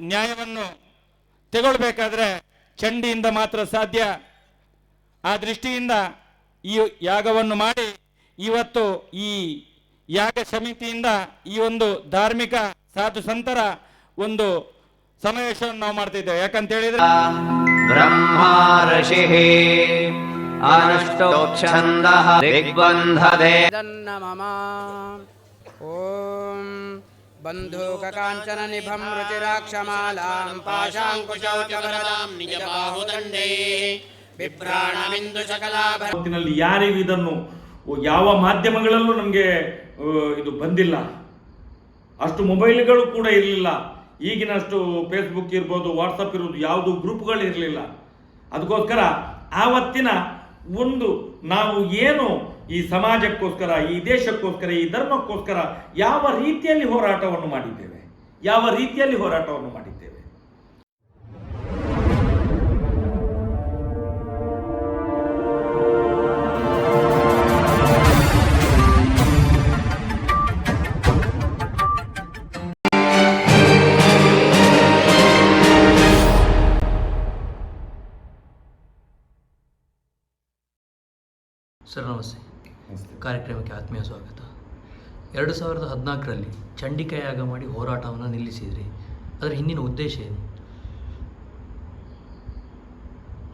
ನ್ಯಾಯವನ್ನು ತಗೊಳ್ಬೇಕಾದ್ರೆ ಚಂಡಿಯಿಂದ ಮಾತ್ರ ಸಾಧ್ಯ. ಆ ದೃಷ್ಟಿಯಿಂದ ಈ ಯಾಗವನ್ನು ಮಾಡಿ ಇವತ್ತು ಈ ಯಾಗ ಸಮಿತಿಯಿಂದ ಈ ಒಂದು ಧಾರ್ಮಿಕ ಸಾಧು ಸಂತರ ಒಂದು ಸಮಾವೇಶವನ್ನು ನಾವು ಮಾಡ್ತಿದ್ದೇವೆ. ಯಾಕಂತ ಹೇಳಿದ್ರೆ ಬ್ರಹ್ಮ ಋಷಿ ಅನಷ್ಟೋಕ್ಷಂದ ಮಮ. ಓಂ बन्धूककाञ्चननिभं रुचिराक्षमालां पाशाङ्कुशौ च वरदां निजबाहुदण्डे बिभ्राणमिन्दुशकलाभ ಹೊತ್ತಿನಲ್ಲಿ ಯಾರಿಗೂ ಇದನ್ನು ಯಾವ ಮಾಧ್ಯಮಗಳಲ್ಲೂ ನಮಗೆ ಇದು ಬಂದಿಲ್ಲ ಅಷ್ಟು ಮೊಬೈಲ್ಗಳು ಕೂಡ ಇರಲಿಲ್ಲ ಈಗಿನಷ್ಟು ಫೇಸ್ಬುಕ್ ಇರ್ಬೋದು ವಾಟ್ಸಪ್ ಇರ್ಬೋದು ಯಾವುದು ಗ್ರೂಪ್ಗಳು ಇರಲಿಲ್ಲ ಅದಕ್ಕೋಸ್ಕರ ಆವತ್ತಿನ ಒಂದು ನಾವು ಏನು ಈ ಸಮಾಜಕ್ಕೋಸ್ಕರ, ಈ ದೇಶಕ್ಕೋಸ್ಕರ, ಈ ಧರ್ಮಕ್ಕೋಸ್ಕರ ಯಾವ ರೀತಿಯಲ್ಲಿ ಹೋರಾಟವನ್ನು ಮಾಡಿದ್ದೇವೆ? ಯಾವ ರೀತಿಯಲ್ಲಿ ಹೋರಾಟವನ್ನು ಮಾಡಿದ್ದೇವೆ? ಸರ್ ನಮಸ್ತೆ. ಕಾರ್ಯಕ್ರಮಕ್ಕೆ ಆತ್ಮೀಯ ಸ್ವಾಗತ. ಎರಡು ಸಾವಿರದ ಹದಿನಾಲ್ಕರಲ್ಲಿ ಚಂಡಿಕಾ ಯಾಗ ಮಾಡಿ ಹೋರಾಟವನ್ನು ನಿಲ್ಲಿಸಿದ್ರಿ. ಅದರ ಹಿಂದಿನ ಉದ್ದೇಶ ಏನು?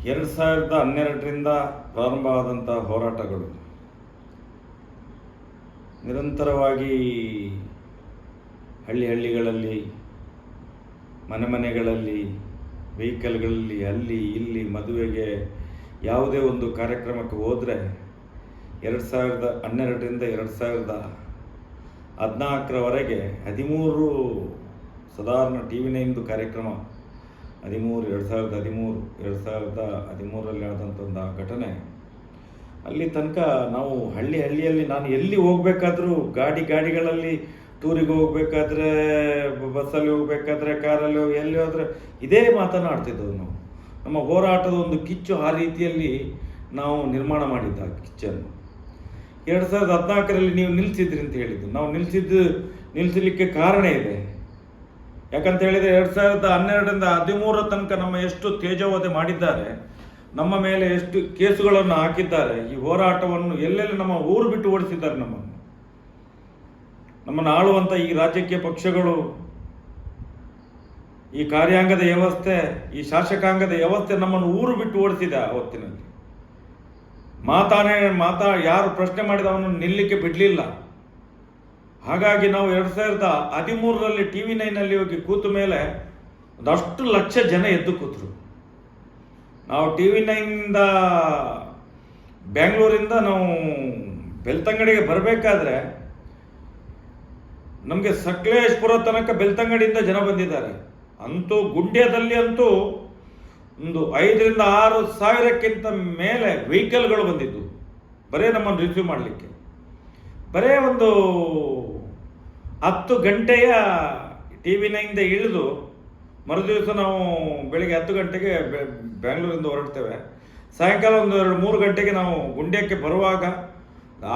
ಎರಡು ಸಾವಿರದ ಹನ್ನೆರಡರಿಂದ ಪ್ರಾರಂಭ ಆದಂಥ ಹೋರಾಟಗಳು. ನಿರಂತರವಾಗಿ ಹಳ್ಳಿ ಹಳ್ಳಿಗಳಲ್ಲಿ ಮನೆ ಮನೆಗಳಲ್ಲಿ ವೆಹಿಕಲ್ಗಳಲ್ಲಿ ಅಲ್ಲಿ ಇಲ್ಲಿ ಮದುವೆಗೆ ಯಾವುದೇ ಒಂದು ಕಾರ್ಯಕ್ರಮಕ್ಕೆ ಹೋದರೆ ಎರಡು ಸಾವಿರದ ಹನ್ನೆರಡರಿಂದ ಎರಡು ಸಾವಿರದ ಹದಿನಾಲ್ಕರವರೆಗೆ ಹದಿಮೂರು ಸಾಧಾರಣ ಟಿ ವಿ ನೈನ್ದು ಕಾರ್ಯಕ್ರಮ, ಹದಿಮೂರು, ಎರಡು ಸಾವಿರದ ಹದಿಮೂರು, ಎರಡು ಸಾವಿರದ ಹದಿಮೂರಲ್ಲಿ ಆದಂಥ ಒಂದು ಆ ಘಟನೆ. ಅಲ್ಲಿ ತನಕ ನಾವು ಹಳ್ಳಿ ಹಳ್ಳಿಯಲ್ಲಿ ನಾನು ಎಲ್ಲಿ ಹೋಗಬೇಕಾದ್ರೂ ಗಾಡಿ ಗಾಡಿಗಳಲ್ಲಿ ಟೂರಿಗೆ ಹೋಗಬೇಕಾದ್ರೆ, ಬಸ್ಸಲ್ಲಿ ಹೋಗಬೇಕಾದ್ರೆ, ಕಾರಲ್ಲಿ ಹೋಗಿ ಎಲ್ಲಿ ಹೋದರೆ ಇದೇ ಮಾತನಾಡ್ತಿದ್ದೆವು ನಾವು. ನಮ್ಮ ಹೋರಾಟದ ಒಂದು ಕಿಚ್ಚು ಆ ರೀತಿಯಲ್ಲಿ ನಾವು ನಿರ್ಮಾಣ ಮಾಡಿದ್ದ ಕಿಚ್ಚನ್ನು. ಎರಡು ಸಾವಿರದ ಹದಿನಾಲ್ಕರಲ್ಲಿ ನೀವು ನಿಲ್ಲಿಸಿದ್ರಿ ಅಂತ ಹೇಳಿದ್ದು. ನಾವು ನಿಲ್ಲಿಸಿದ್ದು ನಿಲ್ಲಿಸಲಿಕ್ಕೆ ಕಾರಣ ಇದೆ. ಯಾಕಂತ ಹೇಳಿದರೆ ಎರಡು ಸಾವಿರದ ಹನ್ನೆರಡರಿಂದ ಹದಿಮೂರ ತನಕ ನಮ್ಮ ಎಷ್ಟು ತೇಜೋವಧೆ ಮಾಡಿದ್ದಾರೆ, ನಮ್ಮ ಮೇಲೆ ಎಷ್ಟು ಕೇಸುಗಳನ್ನು ಹಾಕಿದ್ದಾರೆ, ಈ ಹೋರಾಟವನ್ನು ಎಲ್ಲೆಲ್ಲಿ ನಮ್ಮ ಊರು ಬಿಟ್ಟು ಓಡಿಸಿದ್ದಾರೆ ನಮ್ಮನ್ನು. ನಮ್ಮನ್ನು ಆಳುವಂಥ ಈ ರಾಜಕೀಯ ಪಕ್ಷಗಳು, ಈ ಕಾರ್ಯಾಂಗದ ವ್ಯವಸ್ಥೆ, ಈ ಶಾಸಕಾಂಗದ ವ್ಯವಸ್ಥೆ ನಮ್ಮನ್ನು ಊರು ಬಿಟ್ಟು ಓಡಿಸಿದೆ ಅವತ್ತಿನಲ್ಲಿ ಮಾತಾನೆ, ಮಾತಾ, ಯಾರು ಪ್ರಶ್ನೆ ಮಾಡಿದ ಅವನನ್ನು ನಿಲ್ಲಕ್ಕೆ ಬಿಡಲಿಲ್ಲ. ಹಾಗಾಗಿ ನಾವು ಎರಡು ಸಾವಿರದ ಹದಿಮೂರರಲ್ಲಿ ಟಿ ವಿ ನೈನಲ್ಲಿ ಹೋಗಿ ಕೂತ ಮೇಲೆ ಒಂದಷ್ಟು ಲಕ್ಷ ಜನ ಎದ್ದು ಕೂತರು. ನಾವು ಟಿ ವಿ ನೈನಿಂದ ಬೆಂಗಳೂರಿಂದ ನಾವು ಬೆಳ್ತಂಗಡಿಗೆ ಬರಬೇಕಾದ್ರೆ ನಮಗೆ ಸಕಲೇಶ್ಪುರ ತನಕ ಬೆಳ್ತಂಗಡಿಯಿಂದ ಜನ ಬಂದಿದ್ದಾರೆ. ಅಂತೂ ಗುಂಡ್ಯದಲ್ಲಿ ಅಂತೂ ಒಂದು ಐದರಿಂದ ಆರು ಸಾವಿರಕ್ಕಿಂತ ಮೇಲೆ ವೆಹಿಕಲ್ಗಳು ಬಂದಿದ್ದು. ಬರೀ ನಮ್ಮನ್ನು ರಿಸೀವ್ ಮಾಡಲಿಕ್ಕೆ. ಬರೇ ಒಂದು ಹತ್ತು ಗಂಟೆಯ ಟಿ ವಿ ನೈನ್ದ ಇಳಿದು ಮರುದಿವಸ ನಾವು ಬೆಳಿಗ್ಗೆ ಹತ್ತು ಗಂಟೆಗೆ ಬೆಂಗಳೂರಿಂದ ಹೊರಡ್ತೇವೆ. ಸಾಯಂಕಾಲ ಒಂದು ಎರಡು ಮೂರು ಗಂಟೆಗೆ ನಾವು ಗುಂಡ್ಯಕ್ಕೆ ಬರುವಾಗ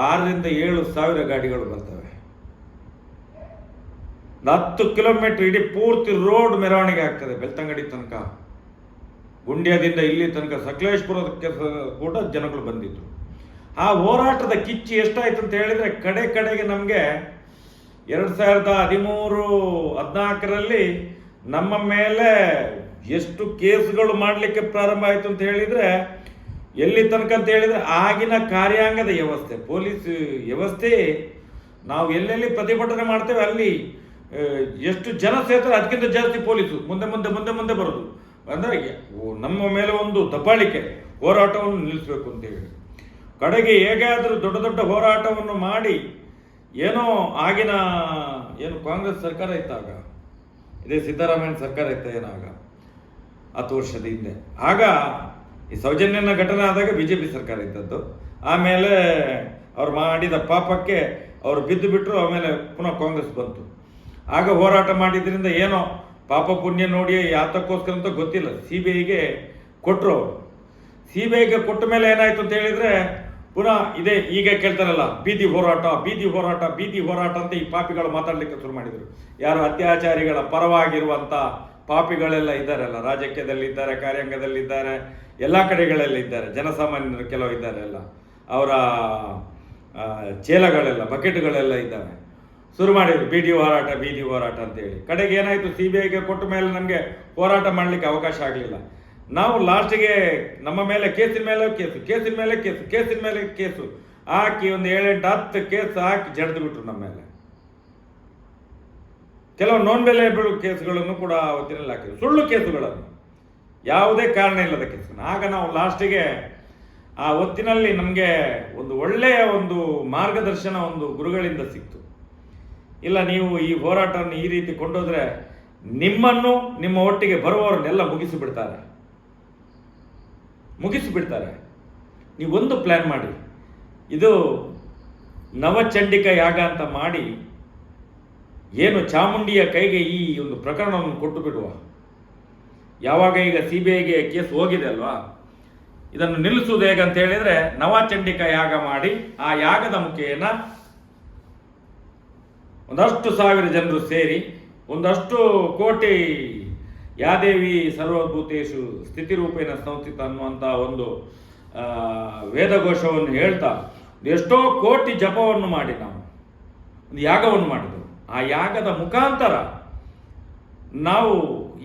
ಆರರಿಂದ ಏಳು ಸಾವಿರ ಗಾಡಿಗಳು ಬರ್ತವೆ. ಹತ್ತು ಕಿಲೋಮೀಟರ್ ಇಡೀ ಪೂರ್ತಿ ರೋಡ್ ಮೆರವಣಿಗೆ ಆಗ್ತದೆ ಬೆಳ್ತಂಗಡಿ ತನಕ. ಗುಂಡ್ಯದಿಂದ ಇಲ್ಲಿ ತನಕ ಸಕಲೇಶ್ಪುರಕ್ಕೆ ಕೂಡ ಜನಗಳು ಬಂದಿದ್ರು. ಆ ಹೋರಾಟದ ಕಿಚ್ಚು ಎಷ್ಟಾಯ್ತು ಅಂತ ಹೇಳಿದ್ರೆ ಕಡೆ ಕಡೆಗೆ ನಮಗೆ ಎರಡು ಸಾವಿರದ ಹದಿಮೂರು ಹದಿನಾಲ್ಕರಲ್ಲಿ ನಮ್ಮ ಮೇಲೆ ಎಷ್ಟು ಕೇಸ್ಗಳು ಮಾಡಲಿಕ್ಕೆ ಪ್ರಾರಂಭ ಆಯಿತು ಅಂತ ಹೇಳಿದರೆ ಎಲ್ಲಿ ತನಕ ಅಂತ ಹೇಳಿದರೆ ಆಗಿನ ಕಾರ್ಯಾಂಗದ ವ್ಯವಸ್ಥೆ, ಪೊಲೀಸ್ ವ್ಯವಸ್ಥೆ ನಾವು ಎಲ್ಲೆಲ್ಲಿ ಪ್ರತಿಭಟನೆ ಮಾಡ್ತೇವೆ ಅಲ್ಲಿ ಎಷ್ಟು ಜನ ಸೇರ್ತಾರೆ ಅದಕ್ಕಿಂತ ಜಾಸ್ತಿ ಪೊಲೀಸು. ಮುಂದೆ ಮುಂದೆ ಮುಂದೆ ಮುಂದೆ ಬರೋದು. ಅಂದರೆ ನಮ್ಮ ಮೇಲೆ ಒಂದು ದಬ್ಬಾಳಿಕೆ, ಹೋರಾಟವನ್ನು ನಿಲ್ಲಿಸಬೇಕು ಅಂತ ಹೇಳಿ. ಕಡೆಗೆ ಹೇಗಾದರೂ ದೊಡ್ಡ ದೊಡ್ಡ ಹೋರಾಟವನ್ನು ಮಾಡಿ, ಏನೋ ಆಗಿನ, ಏನು ಕಾಂಗ್ರೆಸ್ ಸರ್ಕಾರ ಇತ್ತಾಗ ಇದೇ ಸಿದ್ದರಾಮಯ್ಯ ಸರ್ಕಾರ ಇತ್ತ ಏನಾಗ, ಹತ್ತು ವರ್ಷದ ಹಿಂದೆ. ಆಗ ಈ ಸೌಜನ್ಯನ ಘಟನೆ ಆದಾಗ ಬಿ ಜೆ ಪಿ ಸರ್ಕಾರ ಇದ್ದದ್ದು. ಆಮೇಲೆ ಅವ್ರು ಮಾಡಿದ ಪಾಪಕ್ಕೆ ಅವರು ಬಿದ್ದು ಬಿಟ್ಟರು ಆಮೇಲೆ ಪುನಃ ಕಾಂಗ್ರೆಸ್ ಬಂತು. ಆಗ ಹೋರಾಟ ಮಾಡಿದ್ರಿಂದ ಏನೋ ಪಾಪ ಪುಣ್ಯ ನೋಡಿ ಯಾತಕ್ಕೋಸ್ಕರ ಅಂತ ಗೊತ್ತಿಲ್ಲ. ಸಿ ಬಿ ಐಗೆ ಕೊಟ್ಟರು ಸಿ ಬಿ ಐಗೆ ಕೊಟ್ಟ ಮೇಲೆ ಏನಾಯ್ತು ಅಂತ ಹೇಳಿದ್ರೆ ಪುನಃ ಇದೇ ಈಗ ಕೇಳ್ತಾರಲ್ಲ, ಬೀದಿ ಹೋರಾಟ ಬೀದಿ ಹೋರಾಟ ಬೀದಿ ಹೋರಾಟ ಅಂತ ಈ ಪಾಪಿಗಳು ಮಾತಾಡ್ಲಿಕ್ಕೆ ಶುರು ಮಾಡಿದರು. ಯಾರು ಅತ್ಯಾಚಾರಿಗಳ ಪರವಾಗಿರುವಂಥ ಪಾಪಿಗಳೆಲ್ಲ ಇದ್ದಾರಲ್ಲ ರಾಜಕೀಯದಲ್ಲಿದ್ದಾರೆ ಕಾರ್ಯಾಂಗದಲ್ಲಿದ್ದಾರೆ ಎಲ್ಲ ಕಡೆಗಳಲ್ಲಿದ್ದಾರೆ ಜನಸಾಮಾನ್ಯರು ಕೆಲವು ಇದ್ದಾರೆ ಎಲ್ಲ ಅವರ ಚೇಲಗಳೆಲ್ಲ ಬಕೆಟ್ಗಳೆಲ್ಲ ಇದ್ದಾವೆ. ಶುರು ಮಾಡಿದ್ರು, ಬೀದಿ ಹೋರಾಟ ಡಿ ಹೋರಾಟ ಅಂತೇಳಿ. ಕಡೆಗೆ ಏನಾಯಿತು ಸಿ ಬಿ ಐಗೆ ಕೊಟ್ಟ ಮೇಲೆ ನಮಗೆ ಹೋರಾಟ ಮಾಡಲಿಕ್ಕೆ ಅವಕಾಶ ಆಗಲಿಲ್ಲ. ನಾವು ಲಾಸ್ಟಿಗೆ ನಮ್ಮ ಮೇಲೆ ಕೇಸಿನ ಮೇಲೆ ಕೇಸು, ಕೇಸಿನ ಮೇಲೆ ಕೇಸು, ಕೇಸಿನ ಮೇಲೆ ಕೇಸು. ಹಾಕಿ ಒಂದು ಏಳೆಂಟು, ಹತ್ತು ಕೇಸ್ ಹಾಕಿ ಜಡ್ದು ಬಿಟ್ರು ನಮ್ಮ ಮೇಲೆ. ಕೆಲವು ನೋನ್ ಬೆಲೆ ಬೀಳು ಕೇಸುಗಳನ್ನು ಕೂಡ ಅವತ್ತಿನಲ್ಲಿ ಹಾಕಿದ್ರು. ಸುಳ್ಳು ಕೇಸುಗಳನ್ನು. ಯಾವುದೇ ಕಾರಣ ಇಲ್ಲದ ಕೇಸನ್ನು ಆಗ ನಾವು ಲಾಸ್ಟಿಗೆ ಆ ಹೊತ್ತಿನಲ್ಲಿ ನಮಗೆ ಒಂದು ಒಳ್ಳೆಯ ಒಂದು ಮಾರ್ಗದರ್ಶನ ಒಂದು ಗುರುಗಳಿಂದ ಸಿಕ್ತು. ಇಲ್ಲ, ನೀವು ಈ ಹೋರಾಟವನ್ನು ಈ ರೀತಿ ಕೊಂಡೋದ್ರೆ ನಿಮ್ಮನ್ನು, ನಿಮ್ಮ ಒಟ್ಟಿಗೆ ಬರುವವರನ್ನೆಲ್ಲ ಮುಗಿಸಿಬಿಡ್ತಾರೆ. ಮುಗಿಸಿಬಿಡ್ತಾರೆ. ನೀವು ಒಂದು ಪ್ಲ್ಯಾನ್ ಮಾಡಿ. ಇದು ನವಚಂಡಿಕ ಯಾಗ ಅಂತ ಮಾಡಿ ಏನು ಚಾಮುಂಡಿಯ ಕೈಗೆ ಈ ಒಂದು ಪ್ರಕರಣವನ್ನು ಕೊಟ್ಟು ಬಿಡುವ. ಯಾವಾಗ ಈಗ ಸಿ ಬಿ ಐಗೆ ಕೇಸ್ ಹೋಗಿದೆ ಅಲ್ವಾ? ಇದನ್ನು ನಿಲ್ಲಿಸುವುದು ಹೇಗಂತ ಹೇಳಿದ್ರೆ ನವಚಂಡಿಕ ಯಾಗ ಮಾಡಿ ಆ ಯಾಗದ ಮುಖೇನ ಒಂದಷ್ಟು ಸಾವಿರ ಜನರು ಸೇರಿ, ಒಂದಷ್ಟು ಕೋಟಿ ಯಾದೇವಿ ಸರ್ವಭೂತೇಶು ಸ್ಥಿತಿರೂಪೇಣ ಸಂಸ್ಥಿತ ಅನ್ನುವಂಥ ಒಂದು ವೇದಘೋಷವನ್ನು ಹೇಳ್ತಾ, ಎಷ್ಟೋ ಕೋಟಿ ಜಪವನ್ನು ಮಾಡಿ ನಾವು, ಒಂದು ಯಾಗವನ್ನು ಮಾಡಿದೆವು. ಆ ಯಾಗದ ಮುಖಾಂತರ ನಾವು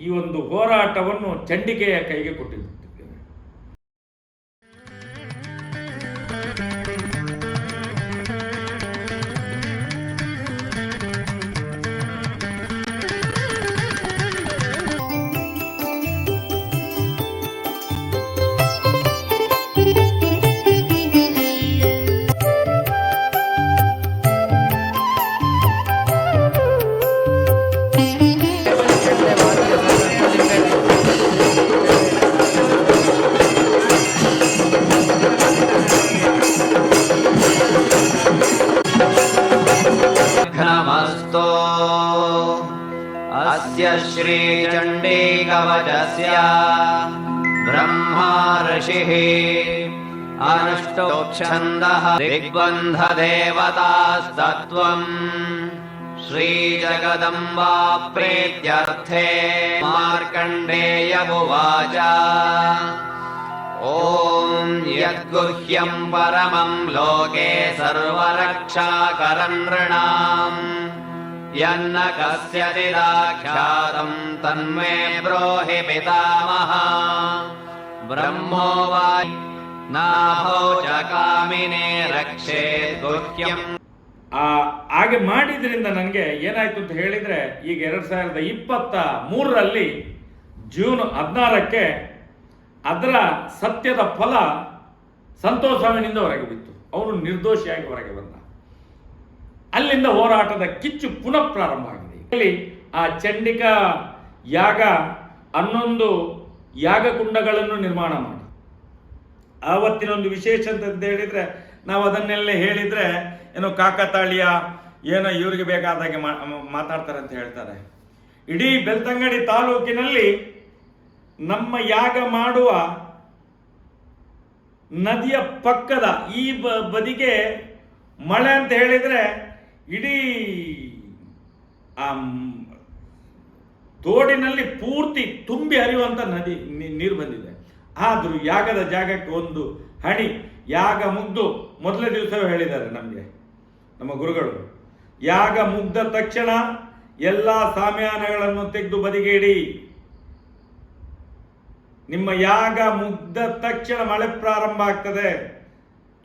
ಈ ಒಂದು ಹೋರಾಟವನ್ನು ಚಂಡಿಕೆಯ ಕೈಗೆ ಕೊಟ್ಟಿದ್ದೇವೆ. प्रीत्यर्थे मार्कण्डेयमुवाच। ॐ यद्गुह्यम् परमम् लोके सर्वरक्षाकरम् नृणाम्। यन्न कस्यचिदाख्यातम् तन्मे ब्रोहि पितामह। ब्रह्मोवा नाभौ च कामिने रक्षेत् गुह्यम् ಆ, ಹಾಗೆ ಮಾಡಿದ್ರಿಂದ ನನಗೆ ಏನಾಯ್ತು ಅಂತ ಹೇಳಿದ್ರೆ, ಈಗ ಎರಡು ಸಾವಿರದ ಇಪ್ಪತ್ತ ಮೂರರಲ್ಲಿ ಜೂನ್ ಹದಿನಾರಕ್ಕೆ ಅದರ ಸತ್ಯದ ಫಲ ಸಂತೋಷ್ ಸ್ವಾಮಿನಿಂದ ಹೊರಗೆ ಬಿತ್ತು. ಅವನು ನಿರ್ದೋಷಿಯಾಗಿ ಹೊರಗೆ ಬಂದ. ಅಲ್ಲಿಂದ ಹೋರಾಟದ ಕಿಚ್ಚು ಪುನಃ ಪ್ರಾರಂಭ ಆಗಿದೆ. ಇಲ್ಲಿ ಆ ಚಂಡಿಕಾ ಯಾಗ ಹನ್ನೊಂದು ಯಾಗಕುಂಡಗಳನ್ನು ನಿರ್ಮಾಣ ಮಾಡಿ ಆವತ್ತಿನ ಒಂದು ವಿಶೇಷ ಅಂತ ಹೇಳಿದ್ರೆ ನಾವು ಅದನ್ನೆಲ್ಲ ಹೇಳಿದ್ರೆ, ಏನೋ ಕಾಕತಾಳೀಯ, ಏನೋ ಇವ್ರಿಗೆ ಬೇಕಾದಾಗೆ ಮಾತಾಡ್ತಾರೆ ಅಂತ ಹೇಳ್ತಾರೆ. ಇಡೀ ಬೆಳ್ತಂಗಡಿ ತಾಲೂಕಿನಲ್ಲಿ ನಮ್ಮ ಯಾಗ ಮಾಡುವ ನದಿಯ ಪಕ್ಕದ ಈ ಬದಿಗೆ ಮಳೆ ಅಂತ ಹೇಳಿದ್ರೆ ಇಡೀ ಆ ತೋಡಿನಲ್ಲಿ ಪೂರ್ತಿ ತುಂಬಿ ಹರಿಯುವಂತ ನದಿ ನೀರು ಬಂದಿದೆ. ಆದರೂ ಯಾಗದ ಜಾಗಕ್ಕೆ ಒಂದು ಹಣಿ ಯಾಗ ಮುಗ್ದು ಮೊದಲೇ ದಿವಸವೇ ಹೇಳಿದ್ದಾರೆ ನಮಗೆ, ನಮ್ಮ ಗುರುಗಳು. ಯಾಗ ಮುಗ್ದ ತಕ್ಷಣ ಎಲ್ಲ ಸಾಮ್ಯಾನಗಳನ್ನು ತೆಗೆದು ಬದಿಗೇಡಿ ನಿಮ್ಮ ಯಾಗ ಮುಗ್ದ ತಕ್ಷಣ ಮಳೆ ಪ್ರಾರಂಭ ಆಗ್ತದೆ,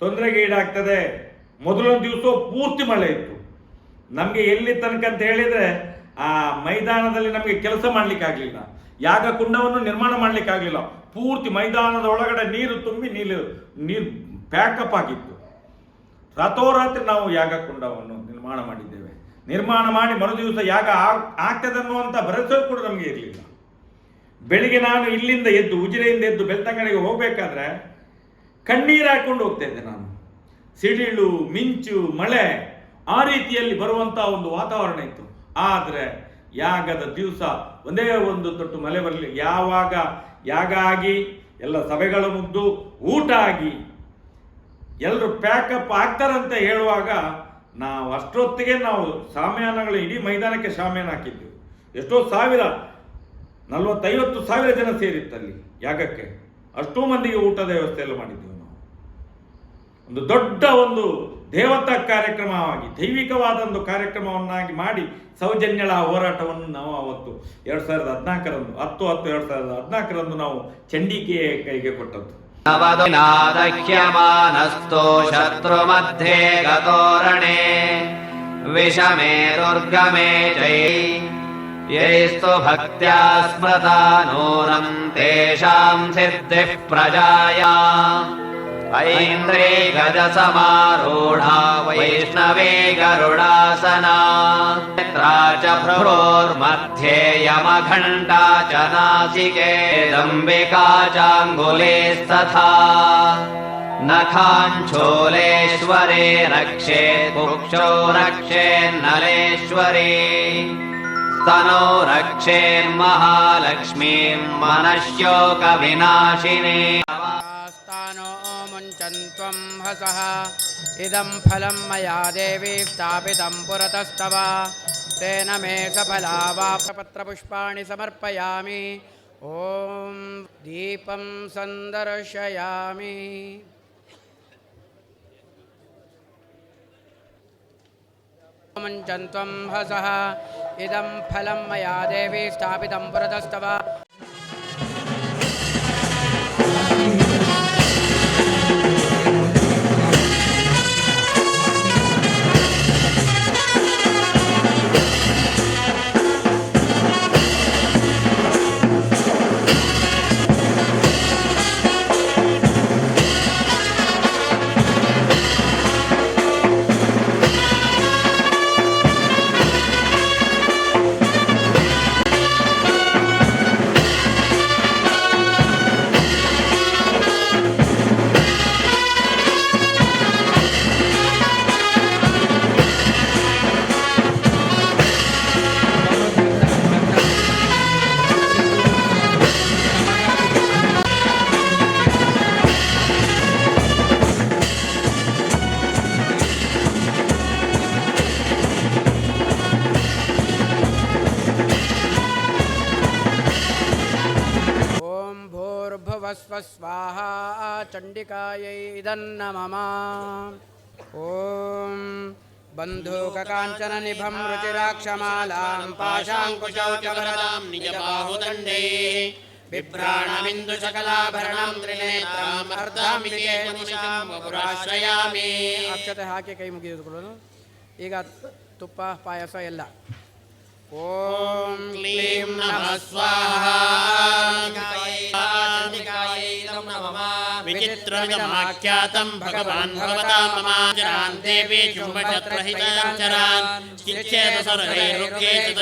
ತೊಂದರೆಗೆ ಈಡಾಗ್ತದೆ. ಮೊದಲೊಂದು ದಿವಸ ಪೂರ್ತಿ ಮಳೆ ಇತ್ತು. ನಮಗೆ ಎಲ್ಲಿ ತನಕ ಅಂತ ಹೇಳಿದರೆ, ಆ ಮೈದಾನದಲ್ಲಿ ನಮಗೆ ಕೆಲಸ ಮಾಡ್ಲಿಕ್ಕೆ ಆಗ್ಲಿಲ್ಲ. ಯಾಗ ಕುಂಡವನ್ನು ನಿರ್ಮಾಣ ಮಾಡ್ಲಿಕ್ಕೆ ಆಗ್ಲಿಲ್ಲ. ಪೂರ್ತಿ ಮೈದಾನದ ಒಳಗಡೆ ನೀರು ತುಂಬಿ ನೀರು ನೀರು ಪ್ಯಾಕಪ್ ಆಗಿತ್ತು. ರಾತ್ರೋರಾತ್ರಿ ನಾವು ಯಾಗ ಕುಂಡವನ್ನು ನಿರ್ಮಾಣ ಮಾಡಿದ್ದೇವೆ. ನಿರ್ಮಾಣ ಮಾಡಿ ಮರುದಿವಸ ಯಾಗ ಆಗ್- ಆಗ್ತದೆ ಅನ್ನುವಂಥ ಭರವಸೆ ಕೂಡ ನಮಗೆ ಇರಲಿಲ್ಲ. ಬೆಳಿಗ್ಗೆ ನಾನು ಇಲ್ಲಿಂದ ಎದ್ದು, ಉಜಿರೆಯಿಂದ ಎದ್ದು ಬೆಳ್ತಂಗಡಿಗೆ ಹೋಗಬೇಕಾದ್ರೆ ಕಣ್ಣೀರು ಹಾಕೊಂಡು ಹೋಗ್ತಾ ಇದ್ದೆ ನಾನು. ಸಿಡಿಲು, ಮಿಂಚು, ಮಳೆ ಆ ರೀತಿಯಲ್ಲಿ ಬರುವಂಥ ಒಂದು ವಾತಾವರಣ ಇತ್ತು. ಆದರೆ ಯಾಗದ ದಿವಸ ಒಂದೇ ಒಂದು ತೊಟ್ಟು ಮಳೆ ಬರಲಿ ಯಾವಾಗ ಯಾಗ ಆಗಿ ಎಲ್ಲ ಸಭೆಗಳು ಮುಗ್ದು ಊಟ ಆಗಿ ಎಲ್ಲರೂ ಪ್ಯಾಕಪ್ ಆಗ್ತಾರಂತ ಹೇಳುವಾಗ ನಾವು ಅಷ್ಟೊತ್ತಿಗೆ ನಾವು ಶಾಮಿಯಾನಗಳು ಇಡೀ ಮೈದಾನಕ್ಕೆ ಸಾಮ್ಯಾನ ಹಾಕಿದ್ದೆವು ಎಷ್ಟೋ ಸಾವಿರ, ನಲವತ್ತೈವತ್ತು ಸಾವಿರ ಜನ ಸೇರಿತ್ತಲ್ಲಿ ಯಾಗಕ್ಕೆ. ಅಷ್ಟೋ ಮಂದಿಗೆ ಊಟದ ವ್ಯವಸ್ಥೆ ಎಲ್ಲ ಮಾಡಿದ್ದೆವು ನಾವು. ಒಂದು ದೊಡ್ಡ ಒಂದು ದೇವತಾ ಕಾರ್ಯಕ್ರಮವಾಗಿ, ದೈವಿಕವಾದ ಒಂದು ಕಾರ್ಯಕ್ರಮವನ್ನಾಗಿ ಮಾಡಿ ಸೌಜನ್ಯಳ ಹೋರಾಟವನ್ನು ನಾವು ಅವತ್ತು ಎರಡು ಸಾವಿರದ ಹದಿನಾಲ್ಕರಂದು, ಹತ್ತು ಹತ್ತು ಎರಡು ಸಾವಿರದ ಹದಿನಾಲ್ಕರಂದು ನಾವು ಚಂಡಿಕೆಯ ಕೈಗೆ ಕೊಟ್ಟದ್ದು. नवदुनादह्यमानस्तो शत्रुमध्ये गतोरणे। विषमे दुर्गमे जै यैस्तु भक्त्या स्मृता नूनम् तेषाम् सिद्धिः प्रजाया ऐन्द्रे गजसमारूढा वैष्णवे गरुडासना नेत्रा च भ्रुवोर्मध्ये यमघण्टा च नासिके दम्बिका चाङ्गुलेस्तथा नखाञ्छोलेश्वरे रक्षे कुक्षौ रक्षेन्नलेश्वरे स्तनौ रक्षेन्महालक्ष्मीम् मनश्योकविनाशिने मुञ्चन्त्वं हसः इदं फलं मया देवी स्थापितं पुरतस्तव। तेन मे सफला वापत्रपुष्पाणि समर्पयामि। ॐ दीपं सन्दर्शयामि। मुञ्चन्त्वं हसः इदं फलं मया देवी स्थापितं पुरतस्तव बन्धूककाञ्चननिभं रुचिराक्षमालां पाशाङ्कुशौ च वरदां निजबाहुदण्डे बिभ्राणमिन्दुशकलाभरणं त्रिनेत्राम् अर्धामिकेतनिशां ವಪುರಾಶ್ರಯಾಮಿ ಅಕ್ಷತೆ ಹಾಕಿ ಕೈ ಮುಗಿದುಕೊಳ್ಳೋದು ಈಗ ತುಪ್ಪ ಪಾಯಸ ಎಲ್ಲ ಓಂ ಕ್ಲೀಂ ನಮಃ ಸ್ವಾಹಾ विचित्रमिदमाख्यातं भगवान् भवता ममाचरान् देवी शुम्भक्षत्रहिताचरान् चिच्छेदसुरैरुग्ये च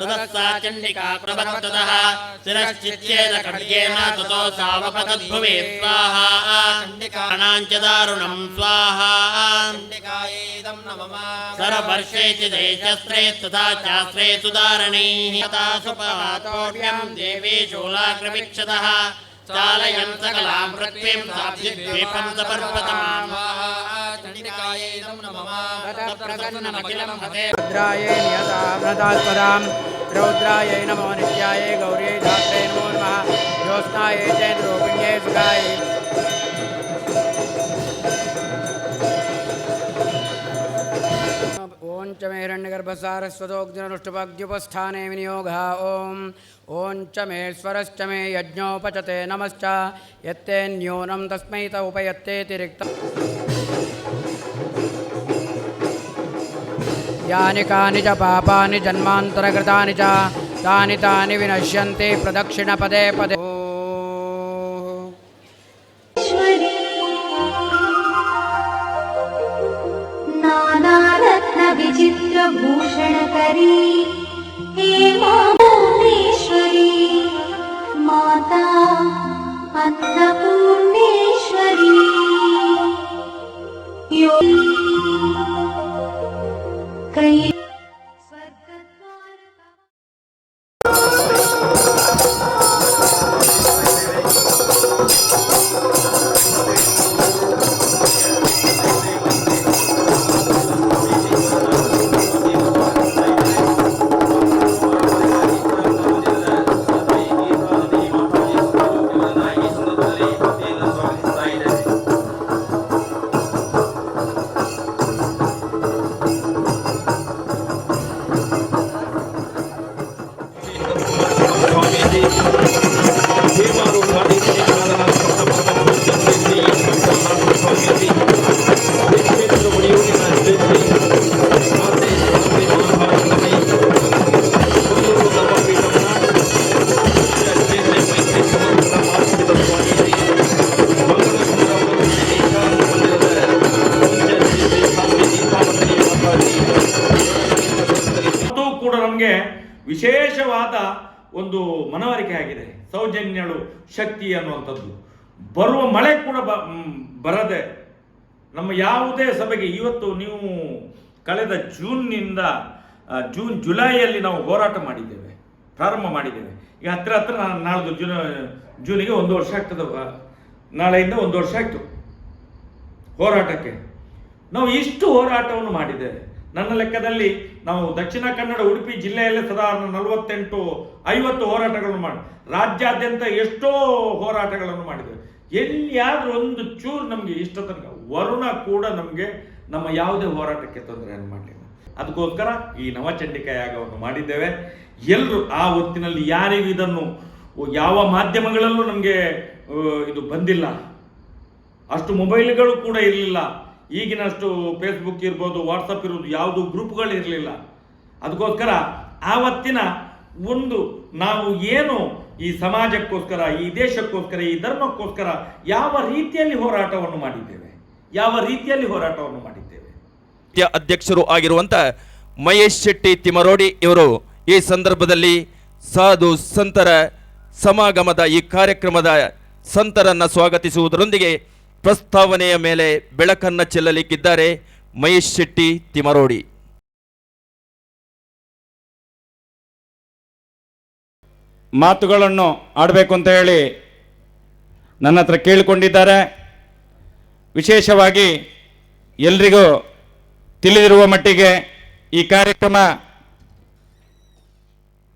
ततस्सा चण्डिका प्रवर्ततः शिरश्चिच्छेद खड्गेन ततो सावपतद्भुवे स्वाहा चण्डिकाणाञ्च दारुणं स्वाहा सर्वर्षे च देशस्त्रे तथा चास्त्रे सुधारणैः तथा सुपवातोऽभ्यं देवी शूलाग्रवीक्षतः चालयन् सकलां पृथ्वीं साब्जिद्वीपं सपर्वतमाम् प्रसन्नमखिलं हते रुद्रायै नियतामृतात्पदां रौद्रायै नमो नित्यायै गौर्यै धात्रे नमो नमः ज्योत्स्नायै चैन्द्रोपिण्यै सुखायै च मे हिरण्यगर्भसारस्वतोऽग्निरुष्टभाग्युपस्थाने विनियोगः। ॐ। ॐ च मे स्वरश्च मे यज्ञोपचते नमश्च। यत्ते न्यूनं तस्मै त उपयत्तेतिरिक्तम् यानि कानि च पापानि जन्मान्तरकृतानि च, तानि तानि विनश्यन्ति प्रदक्षिणपदे पदे ेश्वरी माता अन्नपूर्णेश्वरी। योगी कै ವಿಶೇಷವಾದ ಒಂದು ಮನವರಿಕೆ ಆಗಿದೆ. ಸೌಜನ್ಯಳು, ಶಕ್ತಿ ಅನ್ನುವಂಥದ್ದು. ಬರುವ ಮಳೆ ಕೂಡ ಬ ಬರದೆ ನಮ್ಮ ಯಾವುದೇ ಸಭೆಗೆ ಇವತ್ತು ನೀವು ಕಳೆದ ಜೂನ್ನಿಂದ ಜೂನ್ ಜುಲೈಯಲ್ಲಿ ನಾವು ಹೋರಾಟ ಮಾಡಿದ್ದೇವೆ, ಪ್ರಾರಂಭ ಮಾಡಿದ್ದೇವೆ. ಈಗ ಹತ್ತಿರ ಹತ್ತಿರ ನಾನು ನಾಳ್ದು ಜೂನ್, ಜೂನಿಗೆ ಒಂದು ವರ್ಷ ಆಗ್ತದೆ ನಾಳೆಯಿಂದ ಒಂದು ವರ್ಷ ಆಯಿತು ಹೋರಾಟಕ್ಕೆ. ನಾವು ಇಷ್ಟು ಹೋರಾಟವನ್ನು ಮಾಡಿದ್ದೇವೆ. ನನ್ನ ಲೆಕ್ಕದಲ್ಲಿ ನಾವು ದಕ್ಷಿಣ ಕನ್ನಡ, ಉಡುಪಿ ಜಿಲ್ಲೆಯಲ್ಲೇ ಸಾಧಾರಣ ನಲವತ್ತೆಂಟು, ಐವತ್ತು ಹೋರಾಟಗಳನ್ನು ಮಾಡಿ, ರಾಜ್ಯಾದ್ಯಂತ ಎಷ್ಟೋ ಹೋರಾಟಗಳನ್ನು ಮಾಡಿದ್ದೇವೆ. ಎಲ್ಲಿಯಾದ್ರೂ ಒಂದು ಚೂರು ನಮಗೆ ಇಷ್ಟ ತನಕ, ವರುಣ ಕೂಡ ನಮಗೆ ನಮ್ಮ ಯಾವುದೇ ಹೋರಾಟಕ್ಕೆ ತೊಂದರೆಯನ್ನು ಮಾಡಲಿಲ್ಲ. ಅದಕ್ಕೋಸ್ಕರ ಈ ನವಚಂಡಿಕ ಯಾಗವನ್ನು ಮಾಡಿದ್ದೇವೆ. ಎಲ್ಲರೂ ಆ ಹೊತ್ತಿನಲ್ಲಿ ಯಾರಿಗೂ ಇದನ್ನು, ಯಾವ ಮಾಧ್ಯಮಗಳಲ್ಲೂ ನಮಗೆ ಇದು ಬಂದಿಲ್ಲ. ಅಷ್ಟು ಮೊಬೈಲ್ಗಳು ಕೂಡ ಇರಲಿಲ್ಲ. ಈಗಿನಷ್ಟು ಫೇಸ್ಬುಕ್ ಇರ್ಬೋದು ವಾಟ್ಸಪ್ ಇರ್ಬೋದು ಯಾವುದು ಗ್ರೂಪ್ಗಳು ಇರಲಿಲ್ಲ. ಅದಕ್ಕೋಸ್ಕರ ಆವತ್ತಿನ ಒಂದು ನಾವು ಏನು ಈ ಸಮಾಜಕ್ಕೋಸ್ಕರ, ಈ ದೇಶಕ್ಕೋಸ್ಕರ, ಈ ಧರ್ಮಕ್ಕೋಸ್ಕರ ಯಾವ ರೀತಿಯಲ್ಲಿ ಹೋರಾಟವನ್ನು ಮಾಡಿದ್ದೇವೆ? ಯಾವ ರೀತಿಯಲ್ಲಿ ಹೋರಾಟವನ್ನು ಮಾಡಿದ್ದೇವೆ? ಅಧ್ಯಕ್ಷರು ಆಗಿರುವಂತ ಮಹೇಶ್ ಶೆಟ್ಟಿ ತಿಮರೋಡಿ ಇವರು ಈ ಸಂದರ್ಭದಲ್ಲಿ ಸಾಧು ಸಂತರ ಸಮಾಗಮದ ಈ ಕಾರ್ಯಕ್ರಮದ ಸಂತರನ್ನು ಸ್ವಾಗತಿಸುವುದರೊಂದಿಗೆ ಪ್ರಸ್ತಾವನೆಯ ಮೇಲೆ ಬೆಳಕನ್ನ ಚೆಲ್ಲಲಿಕ್ಕಿದ್ದಾರೆ ಮಹೇಶ್ ಶೆಟ್ಟಿ ತಿಮರೋಡಿ. ಮಾತುಗಳನ್ನು ಆಡಬೇಕು ಅಂತ ಹೇಳಿ ನನ್ನ ಹತ್ರ ಕೇಳಿಕೊಂಡಿದ್ದಾರೆ. ವಿಶೇಷವಾಗಿ ಎಲ್ರಿಗೂ ತಿಳಿದಿರುವ ಮಟ್ಟಿಗೆ ಈ ಕಾರ್ಯಕ್ರಮ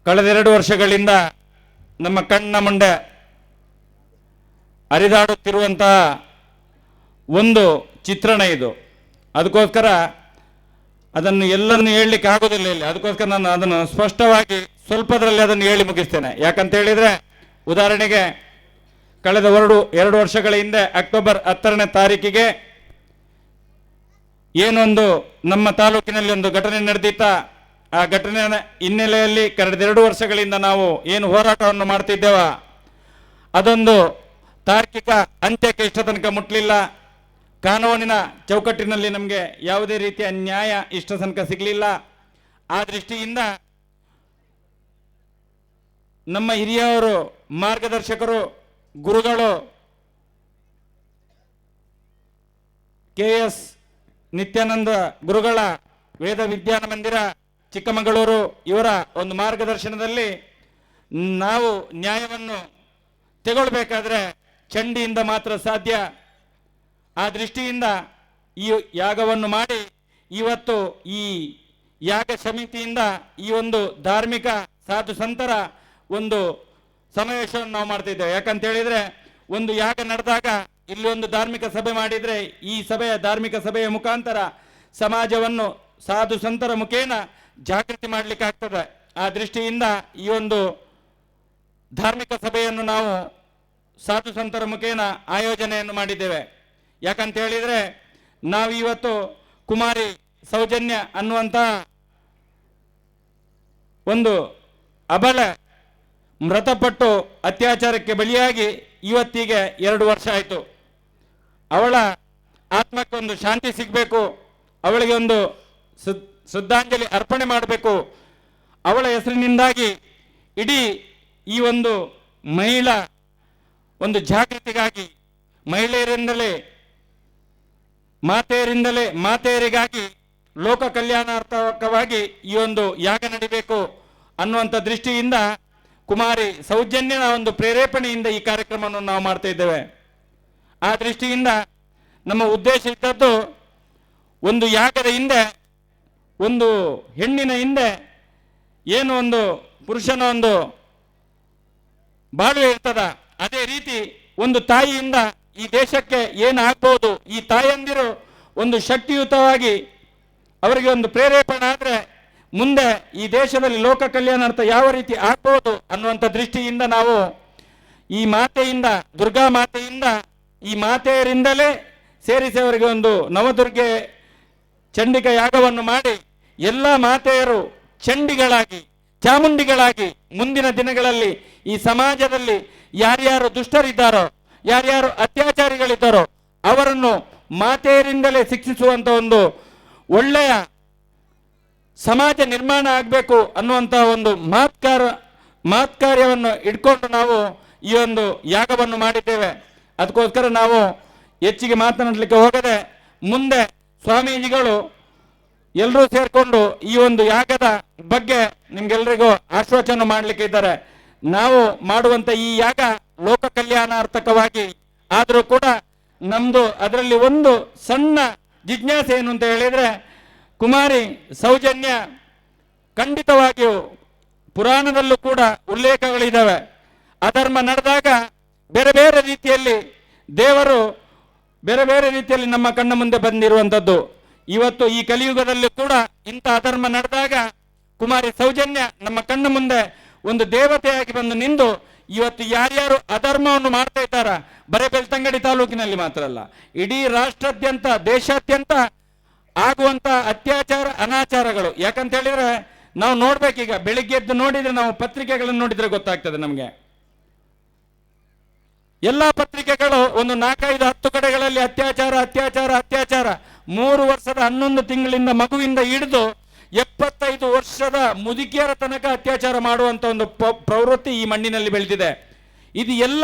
ಕಳೆದೆರಡು ವರ್ಷಗಳಿಂದ ನಮ್ಮ ಕಣ್ಣ ಮುಂದೆ ಹರಿದಾಡುತ್ತಿರುವಂತಹ ಒಂದು ಚಿತ್ರಣ ಇದು. ಅದಕ್ಕೋಸ್ಕರ ಅದನ್ನು ಎಲ್ಲರನ್ನು ಹೇಳಲಿಕ್ಕೆ ಆಗೋದಿಲ್ಲ ಇಲ್ಲಿ. ಅದಕ್ಕೋಸ್ಕರ ನಾನು ಅದನ್ನು ಸ್ಪಷ್ಟವಾಗಿ ಸ್ವಲ್ಪದರಲ್ಲಿ ಅದನ್ನು ಹೇಳಿ ಮುಗಿಸ್ತೇನೆ. ಯಾಕಂತ ಹೇಳಿದ್ರೆ, ಉದಾಹರಣೆಗೆ ಕಳೆದ ಎರಡು ಎರಡು ವರ್ಷಗಳ ಹಿಂದೆ ಅಕ್ಟೋಬರ್ ಹತ್ತರನೇ ತಾರೀಕಿಗೆ ಏನೊಂದು ನಮ್ಮ ತಾಲೂಕಿನಲ್ಲಿ ಒಂದು ಘಟನೆ ನಡೆದಿತ್ತ. ಆ ಘಟನೆಯ ಹಿನ್ನೆಲೆಯಲ್ಲಿ ಕಳೆದೆರಡು ವರ್ಷಗಳಿಂದ ನಾವು ಏನು ಹೋರಾಟವನ್ನು ಮಾಡ್ತಿದ್ದೇವ, ಅದೊಂದು ತಾರ್ಕಿಕ ಅಂತ್ಯಕ್ಕೆ ಇಷ್ಟ ತನಕ ಮುಟ್ಲಿಲ್ಲ. ಕಾನೂನಿನ ಚೌಕಟ್ಟಿನಲ್ಲಿ ನಮಗೆ ಯಾವುದೇ ರೀತಿಯ ನ್ಯಾಯ ಇಷ್ಟ ತನಕ ಸಿಗಲಿಲ್ಲ. ಆ ದೃಷ್ಟಿಯಿಂದ ನಮ್ಮ ಹಿರಿಯವರು, ಮಾರ್ಗದರ್ಶಕರು, ಗುರುಗಳು ಕೆ ಎಸ್ ನಿತ್ಯಾನಂದ ಗುರುಗಳ ವೇದ ವಿಜ್ಞಾನ ಮಂದಿರ, ಚಿಕ್ಕಮಗಳೂರು, ಇವರ ಒಂದು ಮಾರ್ಗದರ್ಶನದಲ್ಲಿ ನಾವು ನ್ಯಾಯವನ್ನು ತಗೊಳ್ಬೇಕಾದ್ರೆ ಚಂಡಿಯಿಂದ ಮಾತ್ರ ಸಾಧ್ಯ. ಆ ದೃಷ್ಟಿಯಿಂದ ಈ ಯಾಗವನ್ನು ಮಾಡಿ ಇವತ್ತು ಈ ಯಾಗ ಸಮಿತಿಯಿಂದ ಈ ಒಂದು ಧಾರ್ಮಿಕ ಸಾಧು ಸಂತರ ಒಂದು ಸಮಾವೇಶವನ್ನು ನಾವು ಮಾಡ್ತಿದ್ದೇವೆ. ಯಾಕಂತ ಹೇಳಿದ್ರೆ ಒಂದು ಯಾಗ ನಡೆದಾಗ ಇಲ್ಲಿ ಒಂದು ಧಾರ್ಮಿಕ ಸಭೆ ಮಾಡಿದ್ರೆ ಈ ಸಭೆಯ ಧಾರ್ಮಿಕ ಸಭೆಯ ಮುಖಾಂತರ ಸಮಾಜವನ್ನು ಸಾಧು ಸಂತರ ಮುಖೇನ ಜಾಗೃತಿ ಮಾಡಲಿಕ್ಕೆ ಆಗ್ತದೆ. ಆ ದೃಷ್ಟಿಯಿಂದ ಈ ಒಂದು ಧಾರ್ಮಿಕ ಸಭೆಯನ್ನು ನಾವು ಸಾಧು ಸಂತರ ಮುಖೇನ ಆಯೋಜನೆಯನ್ನು ಮಾಡಿದ್ದೇವೆ. ಯಾಕಂತ ಹೇಳಿದ್ರೆ ನಾವು ಇವತ್ತು ಕುಮಾರಿ ಸೌಜನ್ಯ ಅನ್ನುವಂಥ ಒಂದು ಅಬಲ, ಮೃತಪಟ್ಟು ಅತ್ಯಾಚಾರಕ್ಕೆ ಬಲಿಯಾಗಿ ಇವತ್ತಿಗೆ ಎರಡು ವರ್ಷ ಆಯಿತು. ಅವಳ ಆತ್ಮಕ್ಕೆ ಒಂದು ಶಾಂತಿ ಸಿಗಬೇಕು, ಅವಳಿಗೆ ಒಂದು ಶ್ರದ್- ಶ್ರದ್ಧಾಂಜಲಿ ಅರ್ಪಣೆ ಮಾಡಬೇಕು. ಅವಳ ಹೆಸರಿನಿಂದಾಗಿ ಇಡೀ ಈ ಒಂದು ಮಹಿಳಾ ಒಂದು ಜಾಗೃತಿಗಾಗಿ ಮಹಿಳೆಯರಿಂದಲೇ ಮಾತೆಯರಿಂದಲೇ, ಮಾತೆಯರಿಗಾಗಿ ಲೋಕ ಕಲ್ಯಾಣಾರ್ಥಕವಾಗಿ ಈ ಒಂದು ಯಾಗ ನಡಿಬೇಕು ಅನ್ನುವಂಥ ದೃಷ್ಟಿಯಿಂದ ಕುಮಾರಿ ಸೌಜನ್ಯನ ಒಂದು ಪ್ರೇರೇಪಣೆಯಿಂದ ಈ ಕಾರ್ಯಕ್ರಮವನ್ನು ನಾವು ಮಾಡ್ತಾ ಇದ್ದೇವೆ. ಆ ದೃಷ್ಟಿಯಿಂದ ನಮ್ಮ ಉದ್ದೇಶ ಇದ್ದದ್ದು ಒಂದು ಯಾಗದ ಹಿಂದೆ, ಒಂದು ಹೆಣ್ಣಿನ ಹಿಂದೆ ಏನು ಒಂದು ಪುರುಷನ ಒಂದು ಬಾಳು ಇರ್ತದ, ಅದೇ ರೀತಿ ಒಂದು ತಾಯಿಯಿಂದ ಈ ದೇಶಕ್ಕೆ ಏನಾಗ್ಬೋದು? ಈ ತಾಯಂದಿರು ಒಂದು ಶಕ್ತಿಯುತವಾಗಿ ಅವರಿಗೆ ಒಂದು ಪ್ರೇರೇಪಣೆ ಆದರೆ ಮುಂದೆ ಈ ದೇಶದಲ್ಲಿ ಲೋಕ ಕಲ್ಯಾಣಾರ್ಥ ಯಾವ ರೀತಿ ಆಗ್ಬೋದು ಅನ್ನುವಂಥ ದೃಷ್ಟಿಯಿಂದ ನಾವು ಈ ಮಾತೆಯಿಂದ, ದುರ್ಗಾ ಮಾತೆಯಿಂದ, ಈ ಮಾತೆಯರಿಂದಲೇ ಸೇರಿಸಿ ಅವರಿಗೆ ಒಂದು ನವದುರ್ಗೆ ಚಂಡಿಕ ಯಾಗವನ್ನು ಮಾಡಿ ಎಲ್ಲ ಮಾತೆಯರು ಚಂಡಿಗಳಾಗಿ, ಚಾಮುಂಡಿಗಳಾಗಿ ಮುಂದಿನ ದಿನಗಳಲ್ಲಿ ಈ ಸಮಾಜದಲ್ಲಿ ಯಾರ್ಯಾರು ದುಷ್ಟರಿದ್ದಾರೋ ಯಾರ್ಯಾರು ಅತ್ಯಾಚಾರಿಗಳಿದ್ದಾರೋ ಅವರನ್ನು ಮಾತೆಯರಿಂದಲೇ ಶಿಕ್ಷಿಸುವಂತ ಒಂದು ಒಳ್ಳೆಯ ಸಮಾಜ ನಿರ್ಮಾಣ ಆಗಬೇಕು ಅನ್ನುವಂಥ ಒಂದು ಮಹತ್ಕಾರ ಮಾತ್ಕಾರ್ಯವನ್ನು ಇಟ್ಕೊಂಡು ನಾವು ಈ ಒಂದು ಯಾಗವನ್ನು ಮಾಡಿದ್ದೇವೆ. ಅದಕ್ಕೋಸ್ಕರ ನಾವು ಹೆಚ್ಚಿಗೆ ಮಾತನಾಡಲಿಕ್ಕೆ ಹೋಗದೆ ಮುಂದೆ ಸ್ವಾಮೀಜಿಗಳು ಎಲ್ಲರೂ ಸೇರಿಕೊಂಡು ಈ ಒಂದು ಯಾಗದ ಬಗ್ಗೆ ನಿಮ್ಗೆಲ್ಲರಿಗೂ ಆಶ್ವಾಸನೆ ಮಾಡಲಿಕ್ಕೆ ಇದ್ದಾರೆ. ನಾವು ಮಾಡುವಂತ ಈ ಯಾಗ ಲೋಕ ಕಲ್ಯಾಣಾರ್ಥಕವಾಗಿ. ಆದರೂ ಕೂಡ ನಮ್ದು ಅದರಲ್ಲಿ ಒಂದು ಸಣ್ಣ ಜಿಜ್ಞಾಸೆ ಏನು ಅಂತ ಹೇಳಿದ್ರೆ, ಕುಮಾರಿ ಸೌಜನ್ಯ ಖಂಡಿತವಾಗಿಯೂ ಪುರಾಣದಲ್ಲೂ ಕೂಡ ಉಲ್ಲೇಖಗಳಿದ್ದಾವೆ ಅಧರ್ಮ ನಡೆದಾಗ ಬೇರೆ ಬೇರೆ ರೀತಿಯಲ್ಲಿ ದೇವರು ಬೇರೆ ಬೇರೆ ರೀತಿಯಲ್ಲಿ ನಮ್ಮ ಕಣ್ಣ ಮುಂದೆ ಬಂದಿರುವಂಥದ್ದು ಇವತ್ತು ಈ ಕಲಿಯುಗದಲ್ಲಿ ಕೂಡ ಇಂಥ ಅಧರ್ಮ ನಡೆದಾಗ ಕುಮಾರಿ ಸೌಜನ್ಯ ನಮ್ಮ ಕಣ್ಣ ಮುಂದೆ ಒಂದು ದೇವತೆಯಾಗಿ ಬಂದು ನಿಂದು ಇವತ್ತು ಯಾರ್ಯಾರು ಅಧರ್ಮವನ್ನು ಮಾಡ್ತಾ ಇದ್ದಾರ? ಬರೇ ಬೆಳ್ತಂಗಡಿ ತಾಲೂಕಿನಲ್ಲಿ ಮಾತ್ರ ಅಲ್ಲ. ಇಡೀ ರಾಷ್ಟ್ರಾದ್ಯಂತ, ದೇಶಾದ್ಯಂತ ಆಗುವಂತ ಅತ್ಯಾಚಾರ, ಅನಾಚಾರಗಳು. ಯಾಕಂತ ಹೇಳಿದ್ರೆ ನಾವು ನೋಡ್ಬೇಕೀಗ. ಬೆಳಿಗ್ಗೆ ಎದ್ದು ನೋಡಿದ್ರೆ ನಾವು ಪತ್ರಿಕೆಗಳನ್ನು ನೋಡಿದ್ರೆ ಗೊತ್ತಾಗ್ತದೆ ನಮಗೆ. ಎಲ್ಲಾ ಪತ್ರಿಕೆಗಳು ಒಂದು ನಾಲ್ಕೈದು, ಹತ್ತು ಕಡೆಗಳಲ್ಲಿ ಅತ್ಯಾಚಾರ ಅತ್ಯಾಚಾರ ಅತ್ಯಾಚಾರ. ಮೂರು ವರ್ಷದ ಹನ್ನೊಂದು ತಿಂಗಳಿಂದ ಮಗುವಿಂದ ಹಿಡಿದು ಎಪ್ಪತ್ತೈದು ವರ್ಷದ ಮುದುಕಿಯರ ತನಕ ಅತ್ಯಾಚಾರ ಮಾಡುವಂತ ಒಂದು ಪ್ರವೃತ್ತಿ ಈ ಮಣ್ಣಿನಲ್ಲಿ ಬೆಳೆದಿದೆ. ಇದು ಎಲ್ಲ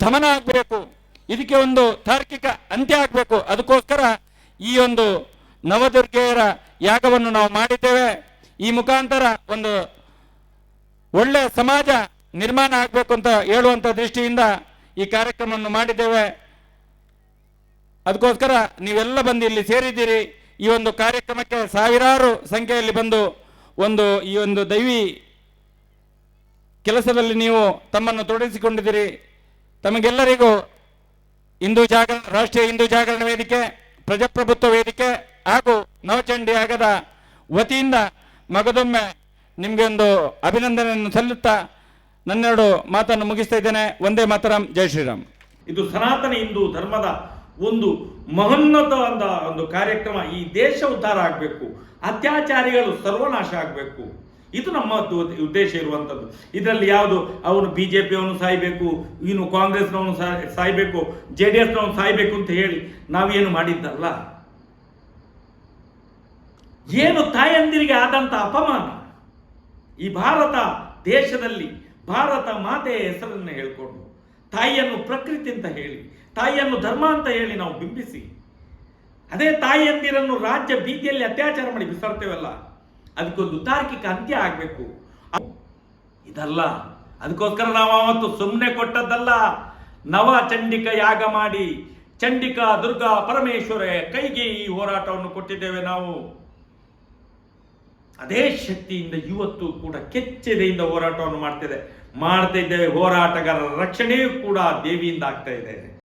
ದಮನ ಆಗಬೇಕು. ಇದಕ್ಕೆ ಒಂದು ತಾರ್ಕಿಕ ಅಂತ್ಯ ಆಗಬೇಕು. ಅದಕ್ಕೋಸ್ಕರ ಈ ಒಂದು ನವದುರ್ಗೆಯರ ಯಾಗವನ್ನು ನಾವು ಮಾಡಿದ್ದೇವೆ. ಈ ಮುಖಾಂತರ ಒಂದು ಒಳ್ಳೆ ಸಮಾಜ ನಿರ್ಮಾಣ ಆಗಬೇಕು ಅಂತ ಹೇಳುವಂತ ದೃಷ್ಟಿಯಿಂದ ಈ ಕಾರ್ಯಕ್ರಮವನ್ನು ಮಾಡಿದ್ದೇವೆ. ಅದಕ್ಕೋಸ್ಕರ ನೀವೆಲ್ಲ ಬಂದು ಇಲ್ಲಿ ಸೇರಿದ್ದೀರಿ. ಈ ಒಂದು ಕಾರ್ಯಕ್ರಮಕ್ಕೆ ಸಾವಿರಾರು ಸಂಖ್ಯೆಯಲ್ಲಿ ಬಂದು ಒಂದು ಈ ಒಂದು ದೈವಿ ಕೆಲಸದಲ್ಲಿ ನೀವು ತಮ್ಮನ್ನು ತೊಡಗಿಸಿಕೊಂಡಿದ್ದೀರಿ. ತಮಗೆಲ್ಲರಿಗೂ ಹಿಂದೂ ಜಾಗರಣ ರಾಷ್ಟ್ರೀಯ ಹಿಂದೂ ಜಾಗರಣ ವೇದಿಕೆ, ಪ್ರಜಾಪ್ರಭುತ್ವ ವೇದಿಕೆ ಹಾಗೂ ನವಚಂಡಿ ಆಗದ ವತಿಯಿಂದ ಮಗದೊಮ್ಮೆ ನಿಮಗೆ ಒಂದು ಅಭಿನಂದನೆಯನ್ನು ಸಲ್ಲುತ್ತಾ ನನ್ನೆರಡು ಮಾತನ್ನು ಮುಗಿಸ್ತಾ ಇದ್ದೇನೆ. ಒಂದೇ ಮಾತರಂ. ಜೈ ಶ್ರೀರಾಮ್. ಇದು ಸನಾತನ ಹಿಂದೂ ಧರ್ಮದ ಒಂದು ಮಹನ್ನತವಾದ ಒಂದು ಕಾರ್ಯಕ್ರಮ ಈ ದೇಶ ಉದ್ಧಾರ ಆಗಬೇಕು, ಅತ್ಯಾಚಾರಿಗಳು ಸರ್ವನಾಶ ಆಗಬೇಕು. ಇದು ನಮ್ಮ ಉದ್ದೇಶ ಇರುವಂಥದ್ದು ಇದರಲ್ಲಿ ಯಾವುದು? ಅವನು ಬಿ ಜೆ ಪಿಯವನು ಸಾಯ್ಬೇಕು, ಇನ್ನು ಕಾಂಗ್ರೆಸ್ನವನು ಸಾಯ್- ಸಾಯ್ಬೇಕು ಜೆ ಡಿ ಎಸ್ನವನು ಸಾಯ್ಬೇಕು ಅಂತ ಹೇಳಿ ನಾವೇನು ಮಾಡಿದ್ದಲ್ಲ? ಏನು ತಾಯಂದಿರಿಗೆ ಆದಂಥ ಅಪಮಾನ? ಈ ಭಾರತ ದೇಶದಲ್ಲಿ ಭಾರತ ಮಾತೆಯ ಹೆಸರನ್ನು ಹೇಳಿಕೊಂಡು ತಾಯಿಯನ್ನು ಪ್ರಕೃತಿ ಅಂತ ಹೇಳಿ ತಾಯಿಯನ್ನು ಧರ್ಮ ಅಂತ ಹೇಳಿ ನಾವು ಬಿಂಬಿಸಿ, ಅದೇ ತಾಯಿಯಂದಿರನ್ನು ರಾಜ್ಯ ಬೀದಿಯಲ್ಲಿ ಅತ್ಯಾಚಾರ ಮಾಡಿ ಬಿಸಾಡ್ತೇವಲ್ಲ, ಅದಕ್ಕೊಂದು ತಾರ್ಕಿಕ ಅಂತ್ಯ ಆಗಬೇಕು. ಇದಲ್ಲ, ಅದಕ್ಕೋಸ್ಕರ ನಾವು ಅವತ್ತು ಸುಮ್ಮನೆ ಕೊಟ್ಟದ್ದಲ್ಲ, ನವ ಚಂಡಿಕ ಯಾಗ ಮಾಡಿ, ಚಂಡಿಕಾ, ದುರ್ಗಾ, ಪರಮೇಶ್ವರ ಕೈಗೆ ಈ ಹೋರಾಟವನ್ನು ಕೊಟ್ಟಿದ್ದೇವೆ ನಾವು. ಅದೇ ಶಕ್ತಿಯಿಂದ ಇವತ್ತು ಕೂಡ ಕೆಚ್ಚೆದೆಯಿಂದ ಹೋರಾಟವನ್ನು ಮಾಡ್ತಿದೆ. ಮಾಡ್ತಾ ಇದ್ದೇವೆ ಹೋರಾಟಗಾರರ ರಕ್ಷಣೆಯೂ ಕೂಡ ದೇವಿಯಿಂದ ಆಗ್ತಾ ಇದೆ.